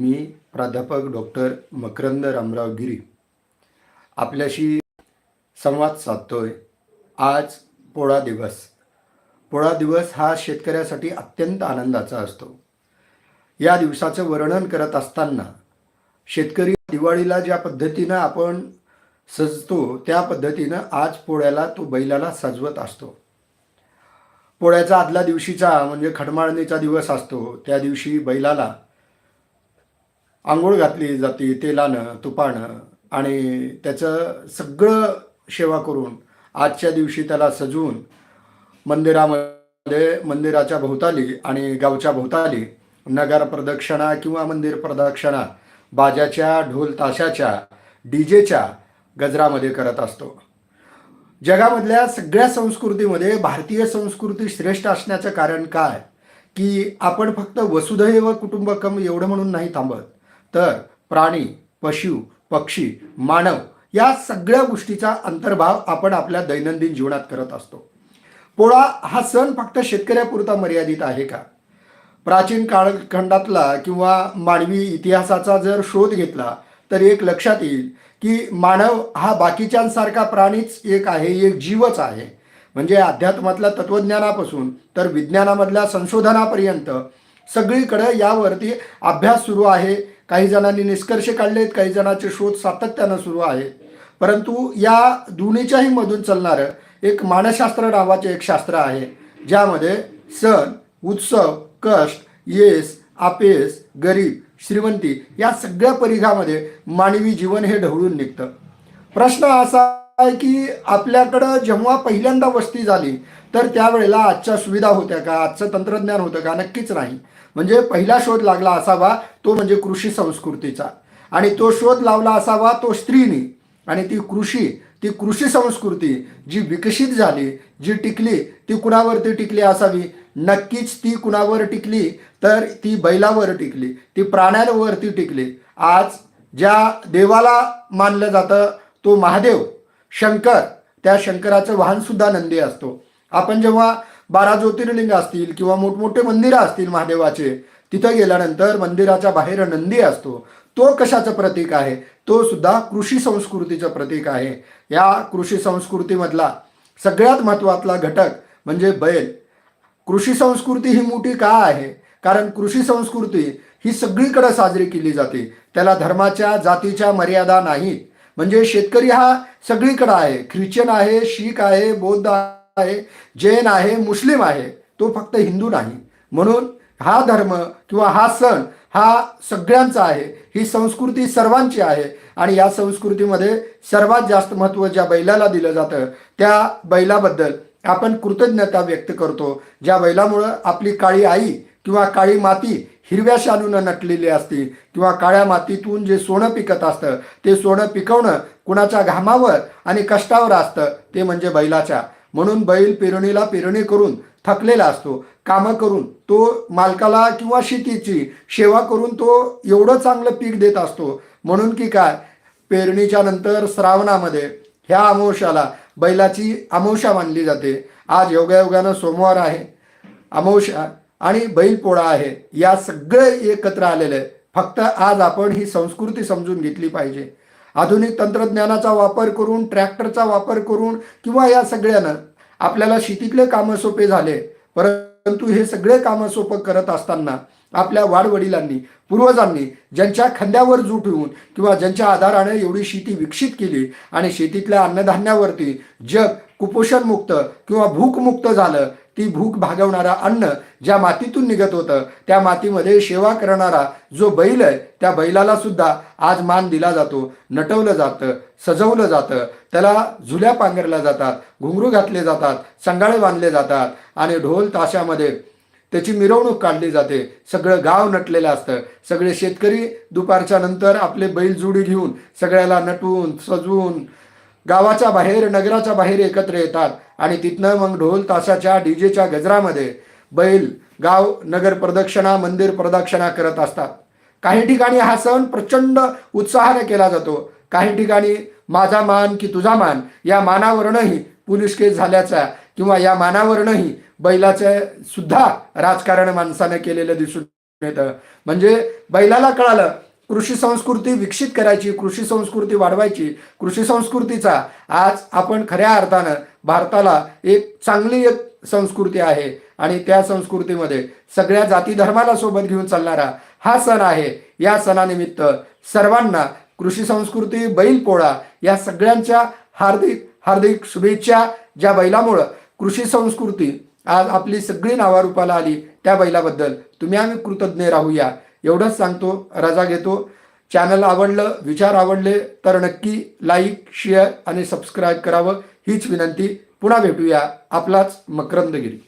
मी प्राध्यापक डॉक्टर मकरंद रामराव गिरी आपल्याशी संवाद साधतोय. आज पोळा दिवस. पोळा दिवस हा शेतकऱ्यासाठी अत्यंत आनंदाचा असतो. या दिवसाचं वर्णन करत असताना शेतकरी दिवाळीला ज्या पद्धतीनं आपण सजतो त्या पद्धतीनं आज पोळ्याला तो बैलाला सजवत असतो. पोळ्याचा आदल्या दिवशीचा म्हणजे खडमाळणीचा दिवस असतो. त्या दिवशी बैलाला आंघोळ घातली जाते तेलानं तुपानं आणि त्याचं सगळं सेवा करून आजच्या दिवशी त्याला सजवून मंदिरामध्ये मंदिराच्या भोवताली आणि गावच्या भोवताली नगर प्रदक्षिणा किंवा मंदिर प्रदक्षिणा बाजाच्या ढोल ताशाच्या डीजेच्या गजरामध्ये करत असतो. जगामधल्या सगळ्या संस्कृतीमध्ये भारतीय संस्कृती श्रेष्ठ असण्याचं कारण काय? की आपण फक्त वसुधैव कुटुंबकम एवढं म्हणून नाही थांबत. तर प्राणी पशु पक्षी मानव या सगळ्या गोष्टीचा अंतर्भाव आपण आपल्या दैनंदिन जीवनात करत असतो. पोळा हा सण फक्त शेतकऱ्यापुरता मर्यादित आहे का? प्राचीन काळखंडातला किंवा मानवी इतिहासाचा जर शोध घेतला तर एक लक्षात येईल की मानव हा बाकीच्यांसारखा प्राणीच एक आहे एक जीवच आहे. म्हणजे अध्यात्मातल्या तत्वज्ञानापासून तर विज्ञानामधल्या संशोधनापर्यंत सगळीकडे यावरती अभ्यास सुरू आहे. काही जणांनी निष्कर्ष काढलेत काही जणांचे शोध सातत्यानं सुरू आहेत परंतु या दोन्हीच्याही मधून चालणारं एक मानसशास्त्र नावाचे एक शास्त्र आहे ज्यामध्ये सण उत्सव कष्ट येस आपेस गरीब श्रीमंती या सगळ्या परिघामध्ये मानवी जीवन हे ढवळून निघतं. प्रश्न असा आहे की आपल्याकडं जेव्हा पहिल्यांदा वस्ती झाली तर त्यावेळेला आजच्या सुविधा होत्या का? आजचं तंत्रज्ञान होतं का? नक्कीच नाही. म्हणजे पहिला शोध लागला असावा तो म्हणजे कृषी संस्कृतीचा. आणि तो शोध लावला असावा तो स्त्रीनी. आणि ती कृषी ती कृषी संस्कृती जी विकसित झाली जी टिकली ती कुणावरती टिकली असावी? नक्कीच ती कुणावर टिकली तर ती बैलावर टिकली ती प्राण्यांवरती टिकली. आज ज्या देवाला मानलं जातं तो महादेव शंकर. त्या शंकराचं वाहनसुद्धा नंदी असतो. आपण जेव्हा बारा ज्योतिर्लिंग असतील किंवा मोठमोठे मंदिरं असतील महादेवाचे तिथं गेल्यानंतर मंदिराच्या बाहेर नंदी असतो. तो कशाचं प्रतीक आहे? तो सुद्धा कृषी संस्कृतीचं प्रतीक आहे. या कृषी संस्कृतीमधला सगळ्यात महत्त्वातला घटक म्हणजे बैल. कृषी संस्कृती ही मोठी का आहे? कारण कृषी संस्कृती ही सगळीकडे साजरी केली जाते. त्याला धर्माच्या जातीच्या मर्यादा नाहीत. म्हणजे शेतकरी हा सगळीकडे आहे. ख्रिश्चन आहे शीख आहे बौद्ध आहे जैन आहे मुस्लिम आहे तो फक्त हिंदू नाही. म्हणून हा धर्म किंवा हा सण हा सगळ्यांचा आहे ही संस्कृती सर्वांची आहे आणि या संस्कृतीमध्ये सर्वात जास्त महत्त्व ज्या बैलाला दिलं जातं त्या बैलाबद्दल आपण कृतज्ञता व्यक्त करतो. ज्या बैलामुळं आपली काळी आई किंवा काळी माती हिरव्या शालूनं नटलेली असते किंवा काळ्या मातीतून जे सोनं पिकत असतं ते सोनं पिकवणं कुणाच्या घामावर आणि कष्टावर असतं ते म्हणजे बैलाच्या. म्हणून बैल पेरणीला पेरणी करून थकलेला असतो. कामं करून तो मालकाला किंवा शेतीची सेवा करून तो एवढं चांगलं पीक देत असतो. म्हणून की काय? पेरणीच्या नंतर श्रावणामध्ये ह्या अमावश्याला बैलाची अमावश्या मानली जाते. आज योगायोगानं सोमवार आहे. अमावश्या आणि बैलपोळा आहे. या सगळे एकत्र आलेले आहे फक्त आज आपण ही संस्कृती समजून घेतली पाहिजे. आधुनिक तंत्रज्ञानाचा वापर करून ट्रॅक्टरचा वापर करून किंवा या सगळ्यानं आपल्याला शेतीतले कामं सोपे झाले. परंतु हे सगळे कामं सोपं करत असताना आपल्या वाडवडिलांनी पूर्वजांनी ज्यांच्या खांद्यावर जुटवून किंवा ज्यांच्या आधाराने एवढी शेती विकसित केली आणि शेतीतल्या अन्नधान्यावरती जग कुपोषणमुक्त किंवा भूकमुक्त झालं ती भूक भागवणारा अन्न ज्या मातीतून निघत होतं त्या मातीमध्ये सेवा करणारा जो बैल आहे त्या बैलाला सुद्धा आज मान दिला जातो. नटवलं जातं सजवलं जातं. त्याला झुल्या पांघरल्या जातात घुंगरू घातले जातात संगाळे बांधले जातात आणि ढोल ताशामध्ये त्याची मिरवणूक काढली जाते. सगळं गाव नटलेलं असतं. सगळे शेतकरी दुपारच्या नंतर आपले बैल जुडी घेऊन सगळ्याला नटवून सजवून गावाच्या बाहेर नगराच्या बाहेर एकत्र येतात आणि तिथनं मग ढोल तासाच्या डीजेच्या गजरामध्ये बैल गाव नगर प्रदक्षिणा मंदिर प्रदक्षिणा करत असतात. काही ठिकाणी हा सण प्रचंड उत्साहाने केला जातो. काही ठिकाणी माझा मान की तुझा मान या मानावरूनही पोलीस केस झाल्याचा किंवा या मानावरूनही बैलाचे सुद्धा राजकारण माणसानं केलेलं दिसून येतं. म्हणजे बैलाला कळालं कृषी संस्कृती विकसित करायची कृषी संस्कृती वाढवायची. कृषी संस्कृतीचा आज आपण खऱ्या अर्थानं भारताला एक चांगली एक संस्कृती आहे. आणि त्या संस्कृतीमध्ये सगळ्या जाती धर्माला सोबत घेऊन चालणारा हा सण आहे. या सणानिमित्त सर्वांना कृषी संस्कृती बैल पोळा या सगळ्यांच्या हार्दिक हार्दिक शुभेच्छा ज्या बैलामुळं कृषी संस्कृती आज आपली सगळी नावारूपाला आली त्या बैलाबद्दल तुम्ही आम्ही कृतज्ञ राहूया. एवढंच सांगतो रजा घेतो. चॅनल आवडलं विचार आवडले तर नक्की लाईक शेअर आणि सबस्क्राईब करावं. हीच विनंती. पुन्हा भेटूया आपलाच मकरंदगिरी.